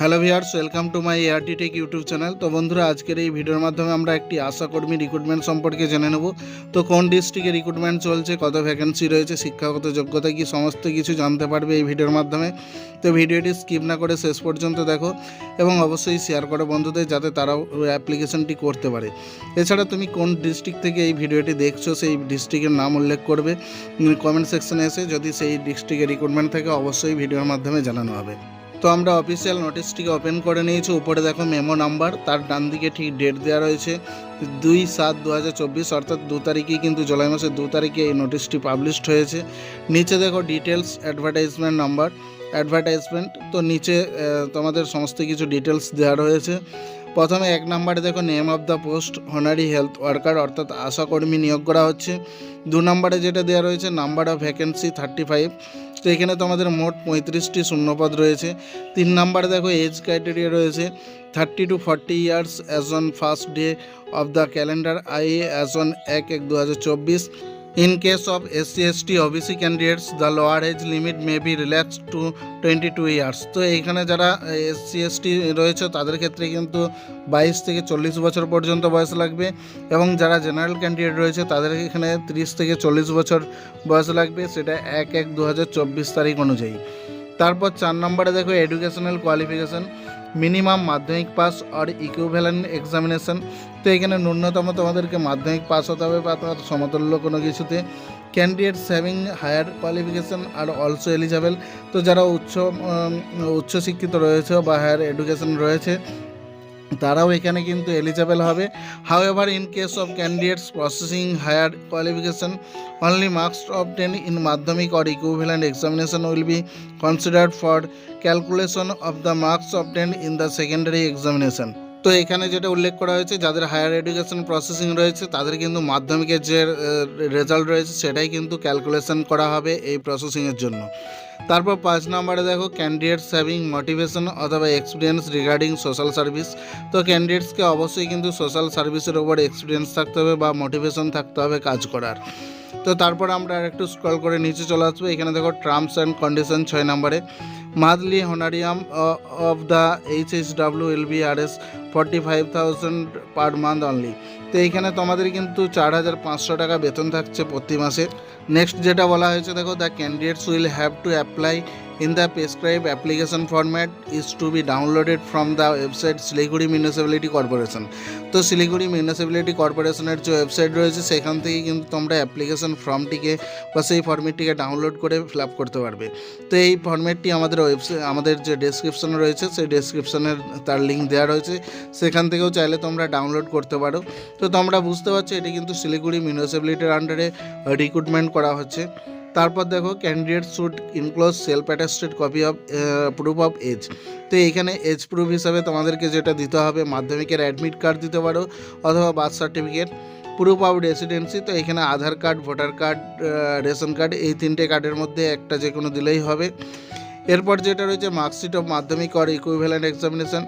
Hello viewers welcome to my A R T tech YouTube channel. তো বন্ধুরা, আজকের এই ভিডিওর মাধ্যমে আমরা একটি আশাকর্মী রিক্রুটমেন্ট সম্পর্কে জেনে নেব। তো কোন ডিস্ট্রিক্টে রিক্রুটমেন্ট চলছে, কত ভ্যাকেন্সি রয়েছে, শিক্ষাগত যোগ্যতা কি, সমস্ত কিছু জানতে পারবে এই ভিডিওর মাধ্যমে। তো ভিডিওটি স্কিপ না করে শেষ পর্যন্ত দেখো এবং অবশ্যই শেয়ার করো বন্ধুদের, যাতে তারাও অ্যাপ্লিকেশনটি করতে পারে। এছাড়া তুমি কোন ডিস্ট্রিক্ট থেকে এই ভিডিওটি দেখছ, সেই ডিস্ট্রিক্টের নাম উল্লেখ করবে। কমেন্ট সেকশনে এসে যদি সেই ডিস্ট্রিক্টের রিক্রুটমেন্ট থাকে, অবশ্যই ভিডিওর মাধ্যমে জানানো হবে। তো আমরা অফিসিয়াল নোটিশটিকে ওপেন করে নিয়েছি। উপরে দেখো মেমো নাম্বার তার ডান দিকে ঠিক ডেট দেওয়া রয়েছে। দুই সাত দু অর্থাৎ দু তারিখেই কিন্তু জুলাই মাসের দু তারিখে এই নোটিশটি পাবলিশড হয়েছে। নিচে দেখো ডিটেলস অ্যাডভার্টাইজমেন্ট নাম্বার অ্যাডভার্টাইজমেন্ট তো নিচে তোমাদের সমস্ত কিছু ডিটেলস দেওয়া রয়েছে। প্রথমে এক নম্বরে দেখো name of the post honorary health worker অর্থাৎ আশাকর্মী নিয়োগ করা হচ্ছে। দু নম্বরে যেটা দেওয়া রয়েছে number of vacancy thirty five তো এখানে তোমাদের মোট পঁয়ত্রিশটি শূন্যপদ রয়েছে। তিন নাম্বারে দেখো এজ ক্রাইটেরিয়া রয়েছে। Thirty to forty years as on first day of the calendar I as on এক এক দু C S T OBC candidates the lower age limit may be relax to twenty two years তো এইখানে যারা টি রয়েছে, তাদের ক্ষেত্রে কিন্তু বাইশ থেকে চল্লিশ বছর পর্যন্ত বয়স লাগবে। এবং যারা জেনারেল ক্যান্ডিডেট রয়েছে, তাদের এখানে তিরিশ থেকে চল্লিশ বছর বয়স লাগবে, সেটা এক এক দু তারিখ অনুযায়ী। তারপর চার নম্বরে দেখো educational qualification minimum Madhyamik pass আর ইকুইভ্যালেন্ট এক্সামিনেশান তো এখানে ন্যূনতম তোমাদেরকে মাধ্যমিক পাস হতে হবে, বা তোমার সমতুল্য কোনো কিছুতে। Candidate saving higher qualification are also eligible তো যারা উচ্চ উচ্চশিক্ষিত রয়েছে বা হায়ার এডুকেশন রয়েছে তারাও এখানে কিন্তু এলিজেবল হবে। However in case of candidates possessing higher qualification only marks of ten in Madhyamik or equivalent examination will be considered for calculation of the marks obtain in the secondary examination তো এখানে যেটা উল্লেখ করা হয়েছে, যাদের higher education processing রয়েছে, তাদের কিন্তু মাধ্যমিকের যে রেজাল্ট রয়েছে, সেটাই কিন্তু ক্যালকুলেশন করা হবে এই প্রসেসিংয়ের জন্য। তারপর পাঁচ নম্বরে দেখো ক্যান্ডিডেটস হ্যাভিং মোটিভেশন অথবা এক্সপিরিয়েন্স রিগার্ডিং সোশ্যাল সার্ভিস তো ক্যান্ডিডেটসকে অবশ্যই কিন্তু সোশ্যাল সার্ভিসের ওপর এক্সপিরিয়েন্স থাকতে হবে বা মোটিভেশন থাকতে হবে কাজ করার। তো তারপর আমরা আর একটু স্ক্রল করে নিচে চলে আসব। এখানে দেখো টার্মস অ্যান্ড কন্ডিশন ছয় নম্বরে। Monthly honorarium of the H H W L B R S forty five thousand per month only. তো এইখানে তোমাদের কিন্তু চার হাজার পাঁচশো টাকা বেতন থাকছে প্রতি মাসে নেক্সট যেটা বলা হয়েছে, দেখো the candidates will have to apply in the prescribe application format is to be downloaded from the website Siliguri municipality corporation তো শিলিগুড়ি মিউনিসিপ্যালিটি কর্পোরেশনের যে ওয়েবসাইট রয়েছে, সেখান থেকে কিন্তু তোমরা অ্যাপ্লিকেশন ফর্মটিকে বা সেই ফর্মেটটিকে ডাউনলোড করে ফিল আপ করতে পারবে। তো এই ফর্মেটটি আমাদের আমাদের যে ডেসক্রিপশনে রয়েছে, সেই ডেসক্রিপশনের তার লিঙ্ক দেওয়া রয়েছে। সেখান থেকেও চাইলে তোমরা ডাউনলোড করতে পারো। তো তোমরা বুঝতে পারছ, এটি কিন্তু শিলিগুড়ি মিউনিসিপ্যালিটির আন্ডারে রিক্রুটমেন্ট করা হচ্ছে। তারপর দেখো candidate should enclose self attested copy of proof of age তো এখানে এজ প্রুফ হিসাবে তোমাদেরকে যেটা দিতে হবে, মাধ্যমিকের অ্যাডমিট কার্ড দিতে পারো, অথবা birth certificate proof of residency তো এখানে Aadhaar card voter card ration card এই তিনটে কার্ডের মধ্যে একটা যে কোনো দিলেই হবে। এরপর যেটা রয়েছে marksheet of Madhyamik or equivalent examination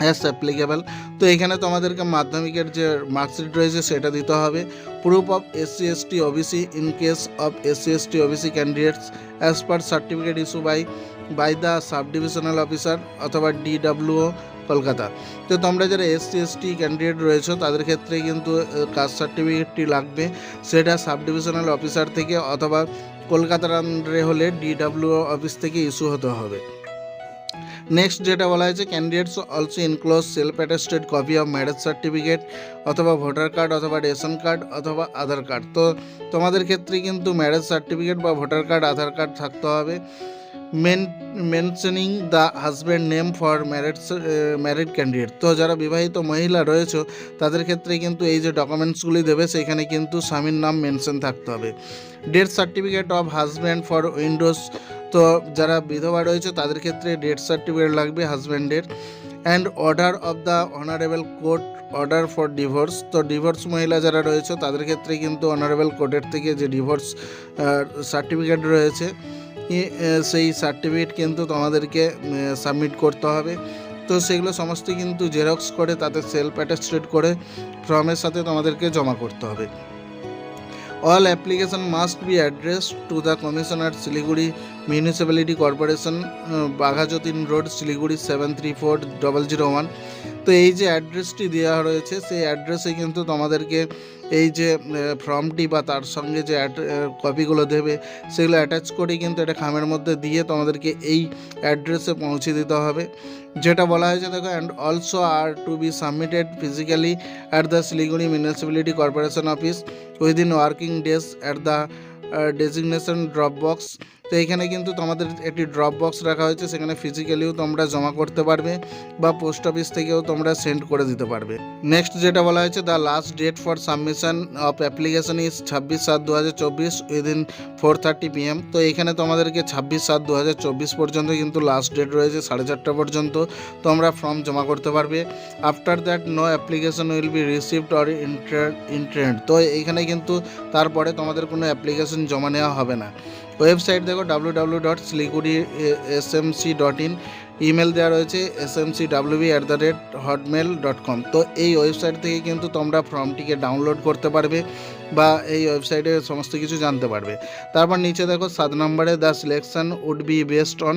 as applicable তো এখানে তোমাদেরকে মাধ্যমিকের যে মার্কশিট রয়েছে সেটা দিতে হবে। Proof of SC ST OBC in case of SC ST OBC candidates as per certificate issue by by the sub divisional officer অথবা ডিডাব্লিউও কলকাতা। তো তোমরা যারা এসসি এসটি ক্যান্ডিডেট রয়েছো, তাদের ক্ষেত্রে কিন্তু কাস্ট সার্টিফিকেটটি লাগবে। সেটা সাব ডিভিশনাল অফিসার থেকে অথবা কলকাতার আন্ডারে হলে ডিডাব্লিউ অফিস থেকে ইস্যু হতে হবে। নেক্সট যেটা বলা হয়েছে candidates also enclose self attested copy of marriage certificate অথবা ভোটার কার্ড অথবা রেশন কার্ড অথবা আধার কার্ড তো তোমাদের ক্ষেত্রে কিন্তু ম্যারেজ সার্টিফিকেট বা ভোটার কার্ড আধার কার্ড থাকতে হবে। Mentioning the husband name for married married candidate তো যারা বিবাহিত মহিলা রয়েছে, তাদের ক্ষেত্রে কিন্তু এই যে ডকুমেন্টসগুলি দেবে, সেখানে কিন্তু স্বামীর নাম মেনশন থাকতে হবে। Death certificate of husband for widows তো যারা বিধবা রয়েছে, তাদের ক্ষেত্রে ডেথ সার্টিফিকেট লাগবে হাজব্যান্ডের and order of the honourable court order for divorce তো ডিভোর্স মহিলা যারা রয়েছে, তাদের ক্ষেত্রে কিন্তু অনারেবল কোর্টের থেকে যে ডিভোর্স সার্টিফিকেট রয়েছে সেই সার্টিফিকেট কিন্তু তোমাদেরকে সাবমিট করতে হবে। তো সেগুলো সমস্ত কিন্তু জেরক্স করে, তাতে সেলফ অ্যাটাস্টেড করে ফর্মের সাথে তোমাদেরকে জমা করতে হবে। All application must be address to the commissioner Siliguri municipality corporation Baghajatin road, Siliguri seven three four double zero one তো এই যে অ্যাড্রেসটি দেওয়া রয়েছে, সেই অ্যাড্রেসে কিন্তু তোমাদেরকে এই যে ফর্মটি বা তার সঙ্গে যে কপিগুলো দেবে, সেগুলো অ্যাটাচ করে কিন্তু এটা খামের মধ্যে দিয়ে তোমাদেরকে এই অ্যাড্রেসে পৌঁছে দিতে হবে। যেটা বলা হয়েছে, দেখো and also are to be submitted physically at the Siliguri municipality corporation office within working days at the designation drop box তো এখানে কিন্তু তোমাদের একটি ড্রপ বক্স রাখা হয়েছে, সেখানে ফিজিক্যালিও তোমরা জমা করতে পারবে বা পোস্ট অফিস থেকেও তোমরা সেন্ড করে দিতে পারবে। নেক্সট যেটা বলা হয়েছে the last date for submission of application is ছাব্বিশ সাত দু হাজার চব্বিশ উইদিন ফোর থার্টি পিএম তো এখানে তোমাদেরকে ছাব্বিশ সাত দু হাজার চব্বিশ পর্যন্ত কিন্তু লাস্ট ডেট রয়েছে, সাড়ে চারটা পর্যন্ত তোমরা ফর্ম জমা করতে পারবে। After that no application will be received or enter entertained তো এখানে কিন্তু তারপরে তোমাদের কোনো অ্যাপ্লিকেশন জমা নেওয়া হবে না। ওয়েবসাইট দেখো W W dot Siliguri S M C dot in email দেওয়া রয়েছে S M C WB at the rate Hotmail dot com তো এই ওয়েবসাইট থেকে কিন্তু তোমরা ফর্মটিকে ডাউনলোড করতে পারবে বা এই ওয়েবসাইটে সমস্ত কিছু জানতে পারবে। তারপর নিচে দেখো সাত নম্বরে the selection would be based on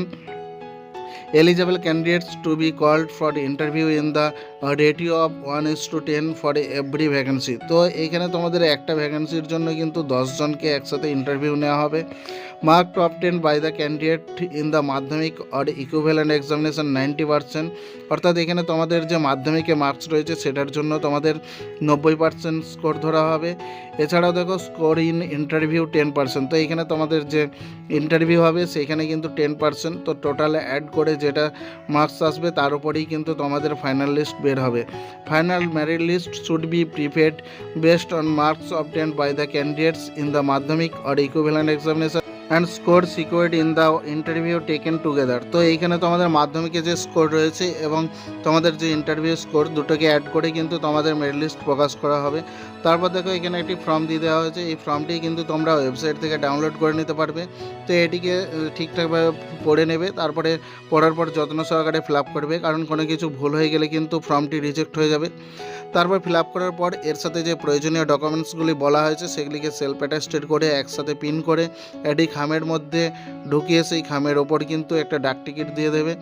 eligible candidates to be called for interview in the uh, ratio of one is to ten for every vacancy. তো এইখানে তোমাদের একটা ভ্যাকেন্সির জন্য কিন্তু দশজনকে একসাথে ইন্টারভিউ নেওয়া হবে। Mark to obtain by the candidate in the Madhyamik or equivalent examination ninety percent অর্থাৎ এখানে তোমাদের যে মাধ্যমিকে মার্কস রয়েছে সেটার জন্য তোমাদের নব্বই পার্সেন্ট স্কোর ধরা হবে। এছাড়াও দেখো score in interview ten percent তো এখানে তোমাদের যে ইন্টারভিউ হবে সেখানে কিন্তু টেন পার্সেন্ট তো টোটাল অ্যাড করে যেটা মার্কস আসবে, তার উপরেই কিন্তু তোমাদের ফাইনাল লিস্ট বের হবে। Final merit list should be prepared based on marks obtained by the candidates in the Madhyamik or equivalent examination and score secured in the interview taken together তো এইখানে তোমাদের মাধ্যমিকে যে স্কোর রয়েছে এবং তোমাদের যে ইন্টারভিউ স্কোর দুটোকে অ্যাড করে কিন্তু তোমাদের মেরিট লিস্ট প্রকাশ করা হবে। তারপর দেখো এখানে একটি ফর্ম দিয়ে দেওয়া হয়েছে। এই ফর্মটি কিন্তু তোমরা ওয়েবসাইট থেকে ডাউনলোড করে নিতে পারবে। তো এটিকে ঠিকঠাকভাবে পড়ে নেবে। তারপরে পড়ার পর যত্ন সহকারে ফিল করবে। কারণ কোনো কিছু ভুল হয়ে গেলে কিন্তু ফর্মটি রিজেক্ট হয়ে যাবে। তারপর ফিল করার পর এর সাথে যে প্রয়োজনীয় ডকুমেন্টসগুলি বলা হয়েছে, সেগুলিকে সেলফ অ্যাটাস্টেড করে, একসাথে পিন করে এটি খামের মধ্যে ঢুকিয়ে সেই খামের ওপর কিন্তু একটা ডাক টিকিট দিয়ে দেবে।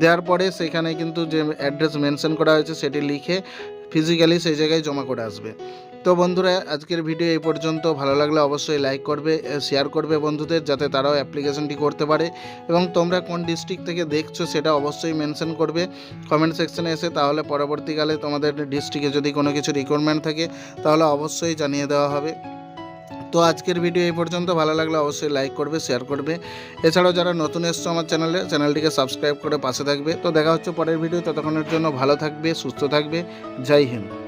দেওয়ার পরে সেখানে কিন্তু যে অ্যাড্রেস মেনশন করা হয়েছে, সেটি লিখে ফিজিক্যালি সেই জায়গায় জমা করে আসবে। তো বন্ধুরা, আজকের ভিডিও এই পর্যন্ত। ভালো লাগলে অবশ্যই লাইক করবে শেয়ার করবে বন্ধুদের, যাতে তারাও অ্যাপ্লিকেশনটি করতে পারে। এবং তোমরা কোন ডিস্ট্রিক্ট থেকে দেখছ সেটা অবশ্যই মেনশন করবে কমেন্ট সেকশনে এসে। তাহলে পরবর্তীকালে তোমাদের ডিস্ট্রিক্টে যদি কোনো কিছু রিকোয়ারমেন্ট থাকে, তাহলে অবশ্যই জানিয়ে দেওয়া হবে। তো আজকের ভিডিও এই পর্যন্ত। ভালো লাগলে অবশ্যই লাইক করবে শেয়ার করবে। এছাড়াও যারা নতুন এসছো আমার চ্যানেলে চ্যানেলটিকে সাবস্ক্রাইব করে পাশে থাকবে। তো দেখা হচ্ছে পরের ভিডিও ততক্ষণের জন্য ভালো থাকবে, সুস্থ থাকবে। জয় হিন্দ।